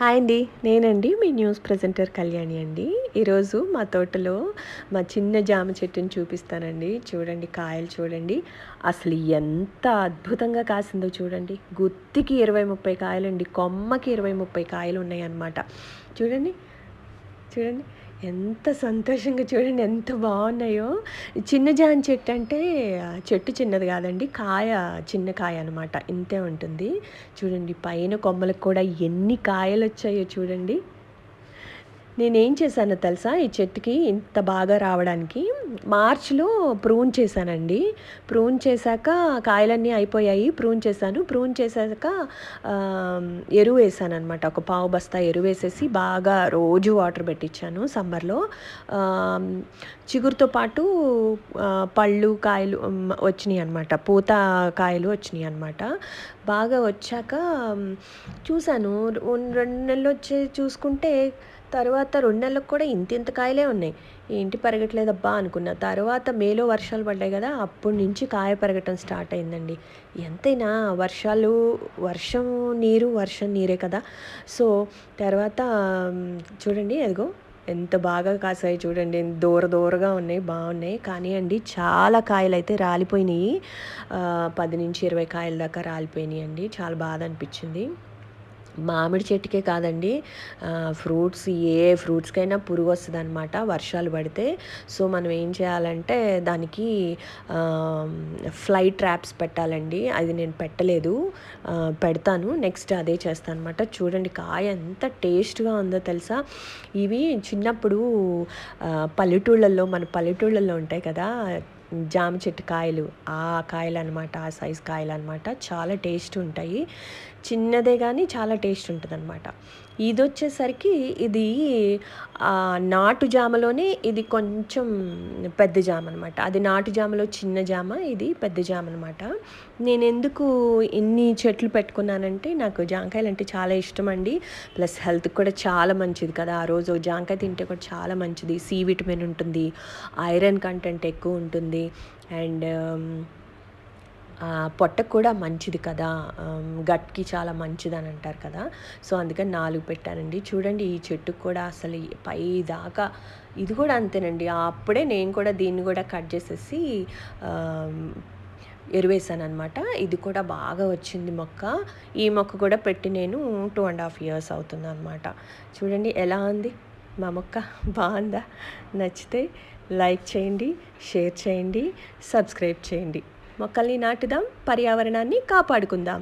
Hi అండి. నేనండి మీ news presenter Kalyani అండి. ఈరోజు మా తోటలో మా చిన్న జామ చెట్టుని చూపిస్తానండి. చూడండి కాయలు చూడండి. అసలు ఎంత అద్భుతంగా కాసిందో చూడండి. గుత్తికి ఇరవై ముప్పై కాయలండి. కొమ్మకి ఇరవై ముప్పై కాయలు ఉన్నాయి అన్నమాట చూడండి చూడండి. ఎంత సంతోషంగా చూడండి ఎంత బాగున్నాయో. చిన్న జాన్ చెట్టు అంటే చెట్టు చిన్నది కాదండి కాయ చిన్న కాయ అనమాట ఇంతే ఉంటుంది. చూడండి పైన కొమ్మలకు కూడా ఎన్ని కాయలు వచ్చాయో చూడండి. నేనేం చేశానో తెలుసా? ఈ చెట్టుకి ఇంత బాగా రావడానికి మార్చిలో ప్రూన్ చేశానండి. ప్రూన్ చేశాక కాయలన్నీ అయిపోయాయి. ప్రూన్ చేశాను. ప్రూన్ చేశాక ఎరువు వేసాను అనమాట ఒక పావు బస్తా ఎరువు వేసేసి బాగా రోజు వాటర్ పెట్టించాను సమ్మర్లో. చిగురుతో పాటు పళ్ళు కాయలు వచ్చినాయి అనమాట పూత కాయలు వచ్చినాయి అనమాట బాగా వచ్చాక చూశాను. రెండు నెలలు వచ్చి చూసుకుంటే తర్వాత రెండు నెలలకు కూడా ఇంత ఇంత కాయలే ఉన్నాయి. ఏంటి పెరగట్లేదబ్బా అనుకున్న. తర్వాత మేలో వర్షాలు పడ్డాయి కదా అప్పటి నుంచి కాయ పెరగటం స్టార్ట్ అయిందండి. ఎంతైనా వర్షాలు వర్షం నీరు వర్షం నీరే కదా. సో తర్వాత చూడండి అదిగో ఎంత బాగా కాసాయి చూడండి. దూర దూరగా ఉన్నాయి బాగున్నాయి. కానీ అండి చాలా కాయలు అయితే రాలిపోయినాయి పది నుంచి ఇరవై కాయల దాకా రాలిపోయినాయి అండి. చాలా బాధ అనిపించింది. మామిడి చెట్టుకే కాదండి ఫ్రూట్స్ ఏ ఫ్రూట్స్కైనా పురుగు వస్తుంది అనమాట వర్షాలు పడితే. సో మనం ఏం చేయాలంటే దానికి ఫ్లై ట్రాప్స్ పెట్టాలండి. అది నేను పెట్టలేదు. పెడతాను. నెక్స్ట్ అదే చేస్తాను అనమాట చూడండి కాయ ఎంత టేస్ట్గా ఉందో తెలుసా? ఇవి చిన్నప్పుడు పల్లెటూళ్ళల్లో మన పల్లెటూళ్ళల్లో ఉంటాయి కదా జామ చెట్టు కాయలు ఆ కాయలు అనమాట ఆ సైజ్ కాయలు అనమాట చాలా టేస్ట్ ఉంటాయి. చిన్నదే కానీ చాలా టేస్ట్ ఉంటుంది అనమాట ఇది వచ్చేసరికి ఇది నాటు జామలోనే ఇది కొంచెం పెద్ద జామ అనమాట అది నాటు జామలో చిన్న జామ ఇది పెద్ద జామ అనమాట నేను ఎందుకు ఇన్ని చెట్లు పెట్టుకున్నానంటే నాకు జాంకాయలు అంటే చాలా ఇష్టం అండి ప్లస్ హెల్త్కి కూడా చాలా మంచిది కదా. ఆ రోజు జాంకాయ తింటే కూడా చాలా మంచిది. సి విటమిన్ ఉంటుంది. ఐరన్ కంటెంట్ ఎక్కువ ఉంటుంది. అండ్ పొట్టకు కూడా మంచిది కదా? గట్కి చాలా మంచిది అని అంటారు కదా? సో అందుకని నాలుగు పెట్టానండి. చూడండి ఈ చెట్టుకు కూడా అసలు పై దాకా ఇది కూడా అంతేనండి. అప్పుడే నేను కూడా దీన్ని కూడా కట్ చేసేసి ఎరువేసాను అనమాట ఇది కూడా బాగా వచ్చింది మొక్క. ఈ మొక్క కూడా పెట్టి నేను టూ అండ్ హాఫ్ ఇయర్స్ అవుతుంది అనమాట చూడండి ఎలా ఉంది? మా మొక్క బాగుందా? నచ్చితే లైక్ చేయండి షేర్ చేయండి సబ్స్క్రైబ్ చేయండి. మొక్కల్ని నాటుదాం పర్యావరణాన్ని కాపాడుకుందాం.